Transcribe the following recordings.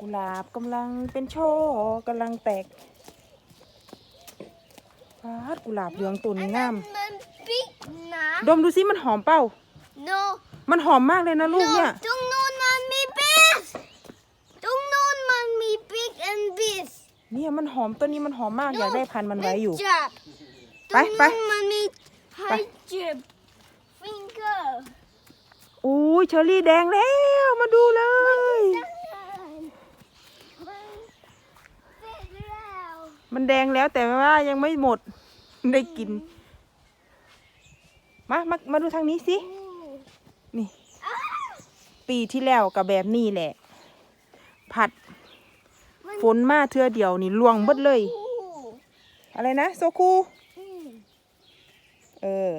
กุหลาบกำลังเป็นช่อกำลังแตกฟาดกุหลาบเหลืองตุนงาม มันบิ๊กนะ ดมดูสิมันหอมเปล่า no มันหอมมากเลยนะลูก no เนี่ย ตรงนู้นมันมีบิ๊กตรงนู้นมันมีบิ๊ก and bees เนี่ยมันหอมต้นนี้มันหอมมากอยากได้พันธุ์มันไว้อยู่ จับไปไป ตรงนู้นมันมีไปให้จับ finger อุ้ยเชอรี่แดงแล้วมาดูเลย มันเสร็จแล้ว มัน แดงแล้วแต่ว่ายังไม่หมดได้กิน มามามาดูทางนี้สิ นี่ ปีที่แล้วกับแบบนี้แหละ ผัด ฝนมาเทือเดียวนี่ล่วงเบิดเลย อะไรนะโซคูเออ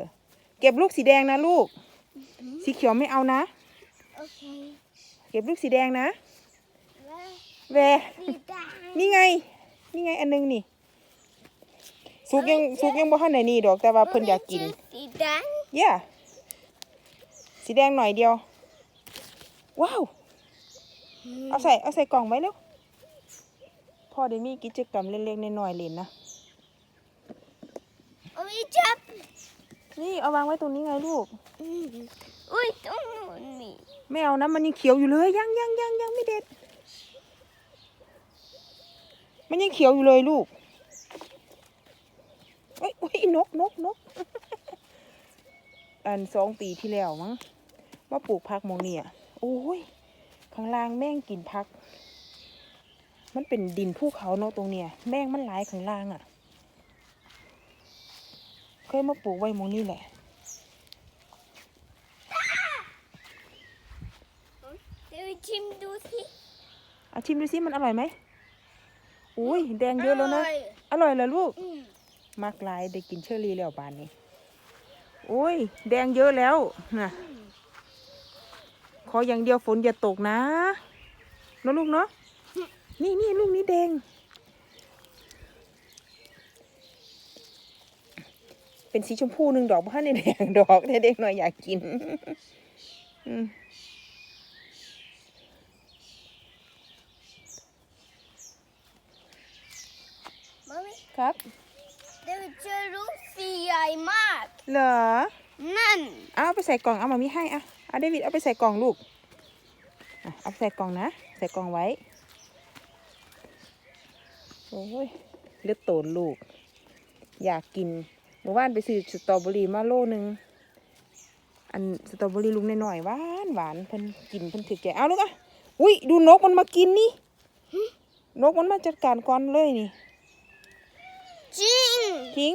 เก็บลูกสีแดงนะลูก สีเขียวไม่เอานะ เก็บลูกสีแดงนะ แวนี่ไง นี่ไงอันนึงนี่ สุกยังสุกยังบ่ทันไหนนี่ดอกแต่ว่าเพิ่นอยากกิน สีแดงเย่สีแดงหน่อยเดียว ว้าว เอาใส่เอาใส่กล่องไว้เร็วพ่อได้มีกิจกรรมเล็กๆน้อยๆเล่นนะเอาอีจับ นี่เอาวางไว้ตรงนี้ไงลูกอืมอุ้ยตรงนู้นมีไม่เอานะมันยังเขียวอยู่เลยยังยังยังยังไม่เด็ด มันยังเขียวอยู่เลยลูก เอ้ยเอ้ยนกนกนกอันสองปีที่แล้วมั้งมาปลูกพักหมองเนี่ยโอ้ยข้างล่างแม่งกินพัก มันเป็นดินภูเขาเนาะตรงเนี้ยแม่งมันหลายข้างล่างอะ่ะ เคยมาปลูกไว้หมองนี่แหละเดี๋ยวชิมดูสิเอาชิมดูสิมันอร่อยไหมอุ้ยแดงเยอะแล้วนะร่ยอร่อยเหรอลูกอื มากหลายได้กินเชอรี่แล้วบานนี้ โอ้ย แดงเยอะแล้วนะขออย่างเดียวฝนอย่าตกนะนะลูกเนาะนี่นี่ลูกนี้แดง เป็นสีชมพูหนึ่งดอกบ้านในแดงดอกแต่เด็กหน่อยอยากกินครับ เดี๋ยวจะรู้สีใหญ่มาก เหรอ นั่น เอาไปใส่กล่อง เอามามีให้อะเอาเดวิดเอาไปใส่กล่องลูกอะเอาไปใส่กล่องนะ ใส่กล่องไว้ โอ้ยเลือดโตนลูก อยากกินเมื่อวานไปซื้อสตรอเบอรี่มาโลหนึง อันสตรอเบอรี่ลุงน้อยๆหวานหวานเพิ่นกินเพิ่นถือใจเอาลูกอะ อุ้ยดูนกมันมากินนี่ นกมันมาจัดการก่อนเลยนี่ จริงทิ้ง